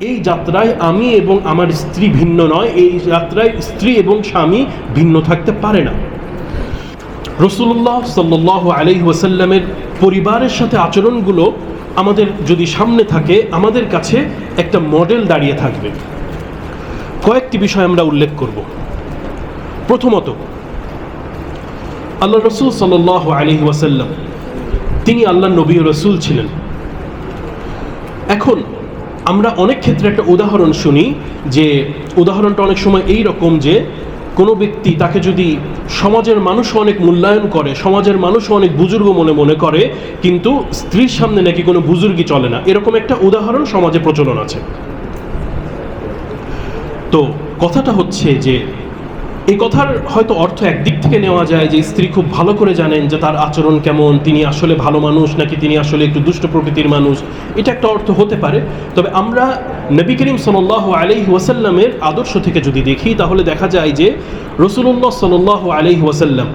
এই যাত্রায় আমি এবং আমার স্ত্রী ভিন্ন নয়। এই যাত্রায় স্ত্রী এবং স্বামী ভিন্ন থাকতে পারে না। রসুল্লাহ সাল্লাহ আলহি ওয়াসাল্লামের পরিবারের সাথে আচরণগুলো আমাদের যদি সামনে থাকে, আমাদের কাছে একটা মডেল দাঁড়িয়ে থাকবে। কয়েকটি বিষয় আমরা উল্লেখ করব। প্রথমত, আল্লাহ রসুল সাল্লাহ আলহি ওয়াসাল্লাম, তিনি আল্লাহ নবী রসুল ছিলেন। এখন আমরা অনেক ক্ষেত্রে একটা উদাহরণ শুনি যে উদাহরণটা অনেক সময় এই রকম যে কোনো ব্যক্তি তাকে যদি সমাজের মানুষ অনেক মূল্যায়ন করে, সমাজের মানুষ অনেক বুজুর্গ মনে মনে করে, কিন্তু স্ত্রীর সামনে নাকি কোনো বুজুর্গই চলে না। এরকম একটা উদাহরণ সমাজে প্রচলন আছে। তো কথাটা হচ্ছে যে এই কথার হয়তো অর্থ একদিক থেকে নেওয়া যায় যে স্ত্রী খুব ভালো করে জানেন যে তার আচরণ কেমন, তিনি আসলে ভালো মানুষ নাকি তিনি আসলে একটু দুষ্ট প্রকৃতির মানুষ। এটা একটা অর্থ হতে পারে। তবে আমরা নবী করিম সাল আলি ওয়াসাল্লামের আদর্শ থেকে যদি দেখি, তাহলে দেখা যায় যে রসুল্লাহ সাল আলি ওয়াসাল্লাম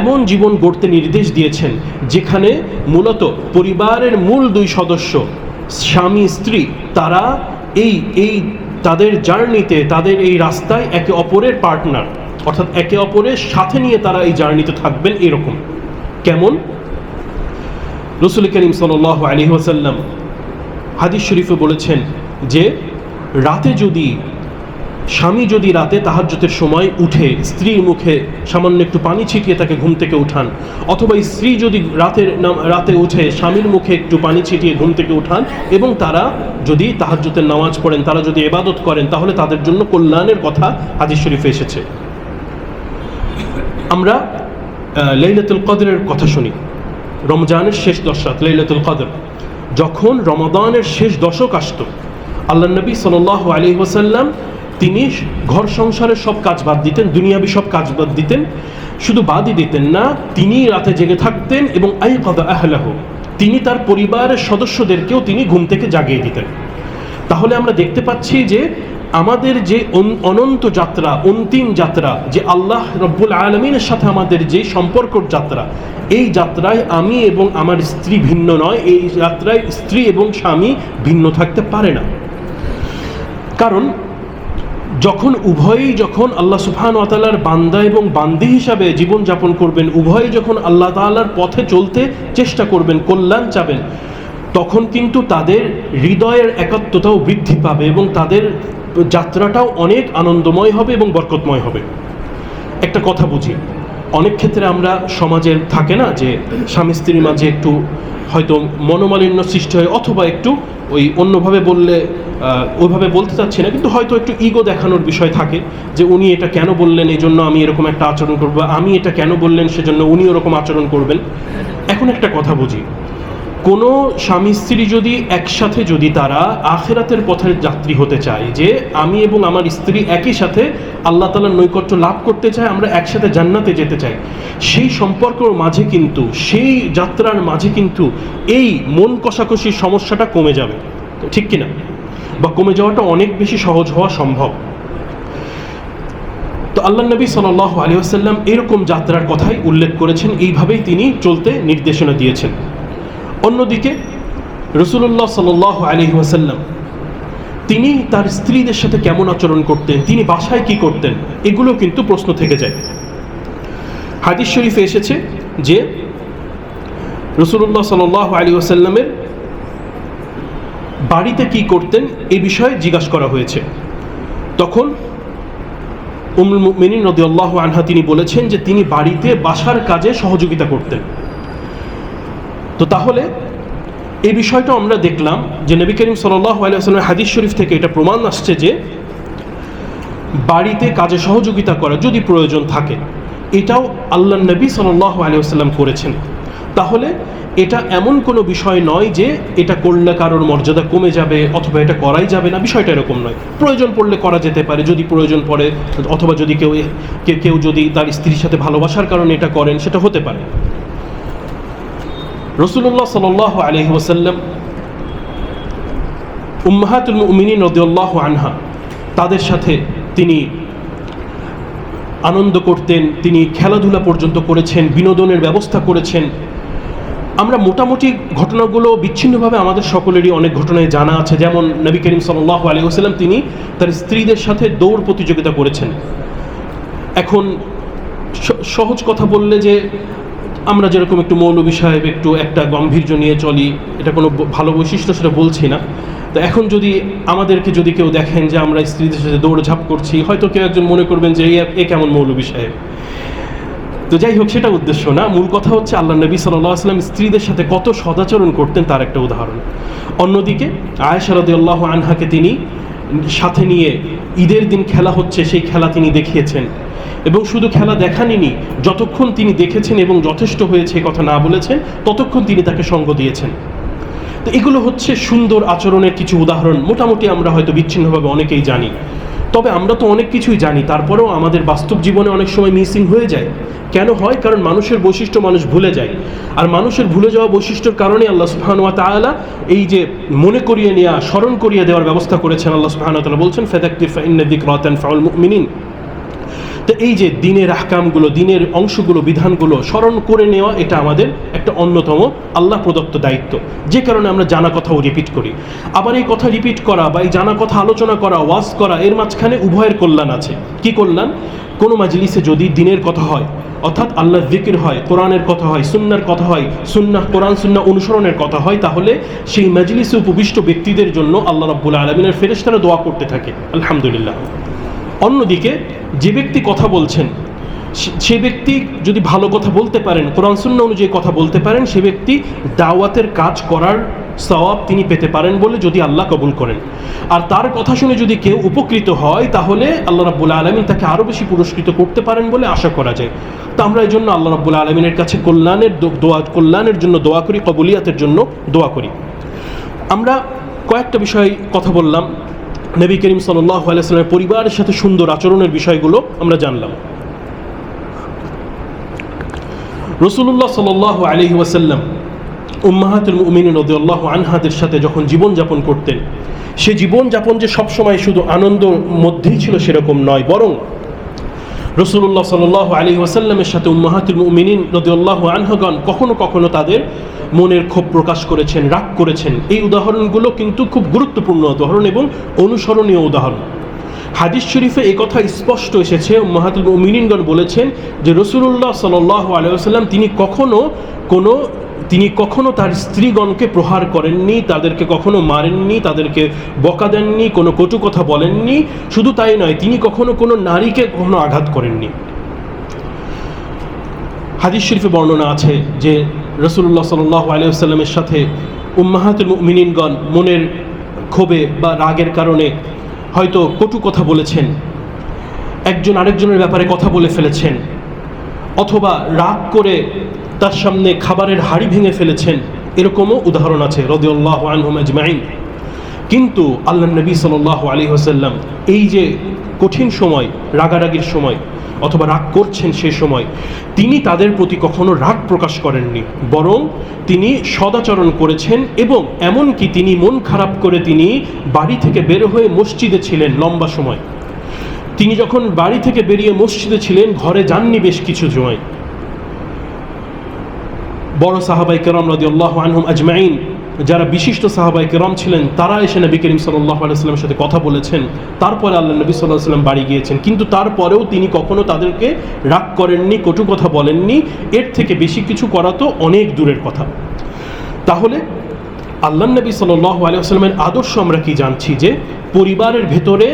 এমন জীবন গড়তে নির্দেশ দিয়েছেন, যেখানে মূলত পরিবারের মূল দুই সদস্য, স্বামী, স্ত্রী, তারা এই এই তাদের জার্নিতে, তাদের এই রাস্তায় একে অপরের পার্টনার। অর্থাৎ একে অপরের সাথে নিয়ে তারা এই জার্নিতে থাকবেন এরকম। কেমন? রসুল করিম সাল আলী ওসাল্লাম হাদিস শরীফে বলেছেন যে, রাতে যদি, স্বামী যদি রাতে তাহাজ্যতের সময় উঠে স্ত্রীর মুখে সামান্য একটু পানি ছিটিয়ে তাকে ঘুম থেকে উঠান, অথবা স্ত্রী যদি রাতের নাম- রাতে উঠে স্বামীর মুখে একটু পানি ছিটিয়ে ঘুম থেকে উঠান এবং তারা যদি তাহাজ্যতের নামাজ পড়েন, তারা যদি এবাদত করেন, তাহলে তাদের জন্য কল্যাণের কথা হাদিস শরীফে এসেছে। আমরা লাইলাতুল কদরের কথা শুনি। রমজানের শেষ দশরাত, লাইলাতুল কদর। যখন রমাদানের শেষ দশক আসত আল্লাহ নবী সাল আলী ওসাল্লাম তিনি ঘর সংসারের সব কাজ বাদ দিতেন, দুনিয়াবি সব কাজ বাদ দিতেন। শুধু বাদই দিতেন না তিনি রাতে জেগে থাকতেন এবং আই কদা আহলাহ, তিনি তার পরিবারের সদস্যদেরকেও তিনি ঘুম থেকে জাগিয়ে দিতেন। তাহলে আমরা দেখতে পাচ্ছি যে আমাদের যে অন- অনন্ত যাত্রা, অন্তিম যাত্রা, যে আল্লাহ রব্বুল আলমিনের সাথে আমাদের যে সম্পর্কর যাত্রা, এই যাত্রায় আমি এবং আমার স্ত্রী ভিন্ন নয়, এই যাত্রায় স্ত্রী এবং স্বামী ভিন্ন থাকতে পারে না। কারণ, যখন উভয়ই যখন আল্লাহ সুবহান ওয়াতালার বান্দা এবং বান্দি হিসাবে জীবনযাপন করবেন, উভয়ই যখন আল্লাহ তাআলার পথে চলতে চেষ্টা করবেন, কল্যাণ চাবেন, তখন কিন্তু তাদের হৃদয়ের একাত্মতাও বৃদ্ধি পাবে এবং তাদের যাত্রাটাও অনেক আনন্দময় হবে এবং বরকতময় হবে। একটা কথা বুঝি, অনেক ক্ষেত্রে আমরা সমাজের থাকে না যে স্বামী স্ত্রীর মাঝে একটু হয়তো মনোমালিন্য সৃষ্টি হয় অথবা একটু ওই অন্যভাবে বললে ওইভাবে বলতে চাচ্ছি না, কিন্তু হয়তো একটু ইগো দেখানোর বিষয় থাকে যে উনি এটা কেন বললেন এই জন্য আমি এরকম একটা আচরণ করব আমি এটা কেন বললেন, সেজন্য উনি ওরকম আচরণ করবেন। এখন একটা কথা বুঝি কোনো স্বামী স্ত্রী যদি একসাথে যদি তারা আখেরাতের পথের যাত্রী হতে চায়, যে আমি এবং আমার স্ত্রী একই সাথে আল্লাহ তালার নৈকট্য লাভ করতে চাই, আমরা একসাথে জান্নাতে যেতে চাই, সেই সম্পর্কর মাঝে কিন্তু, সেই যাত্রার মাঝে কিন্তু এই মন কষাকষির সমস্যাটা কমে যাবে। ঠিক কিনা? বা কমে যাওয়াটা অনেক বেশি সহজ হওয়া সম্ভব। তো আল্লাহ নবী সাল আলী আসাল্লাম এরকম যাত্রার কথাই উল্লেখ করেছেন, এইভাবেই তিনি চলতে নির্দেশনা দিয়েছেন। অন্যদিকে রসুল্লাহ সাল আলী ওয়াসাল্লাম, তিনি তার স্ত্রীদের সাথে কেমন আচরণ করতেন, তিনি বাসায় কি করতেন, এগুলো কিন্তু প্রশ্ন থেকে যায়। হাদিস শরীফে এসেছে যে রসুল্লাহ সাল আলী ওয়াসাল্লামের বাড়িতে কি করতেন, এ বিষয়ে জিজ্ঞাসা করা হয়েছে। তখন উমুল নদী নদীল্লাহ আনহা তিনি বলেছেন যে তিনি বাড়িতে বাসার কাজে সহযোগিতা করতেন। তো তাহলে এই বিষয়টা আমরা দেখলাম যে নবী করিম সাল্লাহ আলিয়াস্লামের হাদিস শরীফ থেকে এটা প্রমাণ আসছে যে বাড়িতে কাজে সহযোগিতা করা যদি প্রয়োজন থাকে, এটাও আল্লাহ নবী সাল্লাহ আলিয়াস্লাম করেছেন। তাহলে এটা এমন কোনো বিষয় নয় যে এটা করলে কারোর মর্যাদা কমে যাবে অথবা এটা করাই যাবে না, বিষয়টা এরকম নয়। প্রয়োজন পড়লে করা যেতে পারে, যদি প্রয়োজন পড়ে, অথবা যদি কেউ কেউ যদি তার স্ত্রীর সাথে ভালোবাসার কারণে এটা করেন, সেটা হতে পারে। রসুল্লাহ সাল আলহি ওসাল্লাম উম্মাহাতুল মুমিনিন রদিউল্লাহ আনহা, তাদের সাথে তিনি আনন্দ করতেন, তিনি খেলাধুলা পর্যন্ত করেছেন, বিনোদনের ব্যবস্থা করেছেন। আমরা মোটামুটি ঘটনাগুলো বিচ্ছিন্নভাবে আমাদের সকলেরই অনেক ঘটনায় জানা আছে। যেমন নবী করিম সাল্লাহ আলী ওসাল্লাম তিনি তার স্ত্রীদের সাথে দৌড় প্রতিযোগিতা করেছেন। এখন সহজ কথা বললে যে আমরা যেরকম একটু মৌলবী সাহেব একটু একটা গম্ভীর্য নিয়ে চলি, এটা কোনো ভালো বৈশিষ্ট্য সেটা বলছি না। তো এখন যদি আমাদেরকে যদি কেউ দেখেন যে আমরা স্ত্রীদের সাথে দৌড়ঝাঁপ করছি, হয়তো কেউ একজন মনে করবেন যে এ- কেমন মৌলবী সাহেব? তো যাই হোক, সেটা উদ্দেশ্য না। মূল কথা হচ্ছে আল্লাহ নবী সাল্লাহ আসলাম স্ত্রীদের সাথে কত সদাচরণ করতেন তার একটা উদাহরণ। অন্যদিকে আয়েশা রাদিয়াল্লাহু আনহাকে তিনি সাথে নিয়ে ঈদের দিন খেলা হচ্ছে, সেই খেলা তিনি দেখিয়েছেন। এবং শুধু খেলা দেখানিনি, যতক্ষণ তিনি দেখেছেন এবং যথেষ্ট হয়েছে কথা না বলেছেন, ততক্ষণ তিনি তাকে সঙ্গ দিয়েছেন। তো এগুলো হচ্ছে সুন্দর আচরণের কিছু উদাহরণ। মোটামুটি আমরা হয়তো বিচ্ছিন্নভাবে অনেকেই জানি। তবে আমরা তো অনেক কিছুই জানি, তারপরেও আমাদের বাস্তব জীবনে অনেক সময় মিসিং হয়ে যায়। কেন হয়? কারণ মানুষের বৈশিষ্ট্য মানুষ ভুলে যায়। আর মানুষের ভুলে যাওয়া বৈশিষ্ট্যর কারণে আল্লাহ সুহানুয়া তালা এই যে মনে করিয়ে নেওয়া স্মরণ করিয়ে দেওয়ার ব্যবস্থা করেছেন আল্লাহ সুহানুয়া তাআলা। বলছেন ফেদাক্তি ফাইন্দিক যিকরা তানফাউল মুমিনিন। তো এই যে দিনের আহকামগুলো, দিনের অংশগুলো, বিধানগুলো স্মরণ করে নেওয়া, এটা আমাদের একটা অন্যতম আল্লাহ প্রদত্ত দায়িত্ব। যে কারণে আমরা জানা কথাও রিপিট করি। আবার এই কথা রিপিট করা বা এই জানা কথা আলোচনা করা, ওয়াজ করা, এর মাঝখানে উভয়ের কল্যাণ আছে। কি কল্যাণ? কোনো মাজলিসে যদি দিনের কথা হয়, অর্থাৎ আল্লাহ জিকির হয়, কোরআনের কথা হয় সুন্নার কথা হয় সুন্না কোরআন সুন্না অনুসরণের কথা হয়, তাহলে সেই মাজলিসে উপবিষ্ট ব্যক্তিদের জন্য আল্লাহ রাব্বুল আলমিনের ফেরেশতারা দোয়া করতে থাকে। আলহামদুলিল্লাহ। অন্যদিকে যে ব্যক্তি কথা বলছেন, সে- ব্যক্তি যদি ভালো কথা বলতে পারেন, কোরআন শূন্য অনুযায়ী কথা বলতে পারেন, সে ব্যক্তি দাওয়াতের কাজ করার সওয়াব তিনি পেতে পারেন বলে যদি আল্লাহ কবুল করেন। আর তার কথা শুনে যদি কেউ উপকৃত হয়, তাহলে আল্লাহ রাব্বুল আলমিন তাকে আরও বেশি পুরস্কৃত করতে পারেন বলে আশা করা যায়। তো আমরা এই জন্য আল্লাহ রাব্বুল আলমিনের কাছে কল্যাণের দোয়া, কল্যাণের জন্য দোয়া করি, কবুলিয়াতের জন্য দোয়া করি। আমরা কয়েকটা বিষয় কথা বললাম। নবী করিম সাল্লাহ আলাইস্লামের পরিবারের সাথে সুন্দর আচরণের বিষয়গুলো আমরা জানলাম। রসুল্লাহ সাল্লাহ আলহি ওয়াসাল্লাম উম্মাহাতুল মুমিন নদীল্লাহ আনহাদের সাথে যখন জীবনযাপন করতেন, সে জীবনযাপন যে সবসময় শুধু আনন্দ মধ্যেই ছিল সেরকম নয়, বরং রসুল্লাহ সাল আলী ওয়াসাল্লামের সাথে উম্মাহাতুল মুমিনিন রদিউল্লাহ আনহগণ কখনো কখনো তাদের মনের ক্ষোভ প্রকাশ করেছেন, রাগ করেছেন। এই উদাহরণগুলো কিন্তু খুব গুরুত্বপূর্ণ উদাহরণ এবং অনুসরণীয় উদাহরণ। হাদিস শরীফে এই কথা স্পষ্ট এসেছে, উম্মাহাতুল মুমিনিনগণ বলেছেন যে রসুল্লাহ সাল আলাইসাল্লাম তিনি কখনো কোনো তিনি কখনো তার স্ত্রীগণকে প্রহার করেননি, তাদেরকে কখনো মারেননি, তাদেরকে বকা দেননি, কোনো কটু কথা বলেননি। শুধু তাই নয়, তিনি কখনো কোনো নারীকে কখনো আঘাত করেননি। হাদিস শরীফে বর্ণনা আছে যে রসুল্লাহ সাল্লাহ আলিয়াল্লামের সাথে উম্মাহাতুল মিনিনগণ মনের ক্ষোভে বা রাগের কারণে হয়তো কটু কথা বলেছেন, একজন আরেকজনের ব্যাপারে কথা বলে ফেলেছেন, অথবা রাগ করে তার সামনে খাবারের হাড়ি ভেঙে ফেলেছেন। এরকমও উদাহরণ আছে রদিউল্লাহ আনহুম কিন্তু আল্লাহ নবী সাল্লাহ আলী হোসাল্লাম এই যে কঠিন সময়, রাগারাগির সময়, অথবা রাগ করছেন সে সময়, তিনি তাদের প্রতি কখনো রাগ প্রকাশ করেননি। বরং তিনি সদাচরণ করেছেন এবং এমনকি তিনি মন খারাপ করে তিনি বাড়ি থেকে বের হয়ে মসজিদে ছিলেন লম্বা সময়। তিনি যখন বাড়ি থেকে বেরিয়ে মসজিদে ছিলেন, ঘরে যাননি বেশ কিছু সময়। বড় সাহাবাই কেরম রাদি আল্লাহ আনহুম আজমাইন, যারা বিশিষ্ট সাহাবাই কেরম ছিলেন, তারা এসে নবী করিম সাল্লাহ আলাইস্লামের সাথে কথা বলেছেন। তারপরে আল্লাহ নবী সাল্লাহ সাল্লাম বাড়ি গিয়েছেন। কিন্তু তারপরেও তিনি কখনো তাদেরকে রাগ করেননি, কটু কথা বলেননি। এর থেকে বেশি কিছু করা তো অনেক দূরের কথা। তাহলে আল্লাহ নবী সাল্লাহ আলাইস্লামের আদর্শ আমরা কি জানছি? যে পরিবারের ভেতরে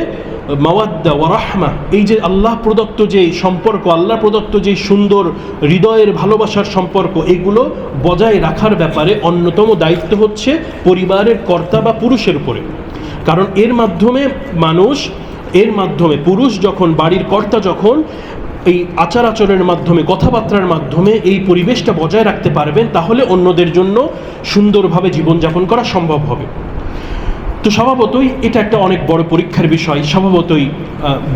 মাওয়াদ্দা ওয়ারাহমা এই যে আল্লাহ প্রদত্ত যে সম্পর্ক, আল্লাহ প্রদত্ত যে সুন্দর হৃদয়ের ভালোবাসার সম্পর্ক, এগুলো বজায় রাখার ব্যাপারে অন্যতম দায়িত্ব হচ্ছে পরিবারের কর্তা বা পুরুষের উপরে। কারণ এর মাধ্যমে মানুষ, এর মাধ্যমে পুরুষ যখন, বাড়ির কর্তা যখন এই আচার আচরণের মাধ্যমে, কথাবার্তার মাধ্যমে এই পরিবেশটা বজায় রাখতে পারবেন, তাহলে অন্যদের জন্য সুন্দরভাবে জীবনযাপন করা সম্ভব হবে। তো স্বভাবতই এটা একটা অনেক বড় পরীক্ষার বিষয়। স্বভাবতই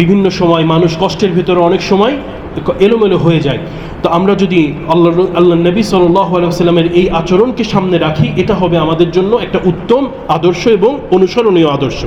বিভিন্ন সময় মানুষ কষ্টের ভেতরে অনেক সময় এলোমেলো হয়ে যায়। তো আমরা যদি আল্লাহ আল্লাহ নবী সাল্লামের এই আচরণকে সামনে রাখি, এটা হবে আমাদের জন্য একটা উত্তম আদর্শ এবং অনুসরণীয় আদর্শ।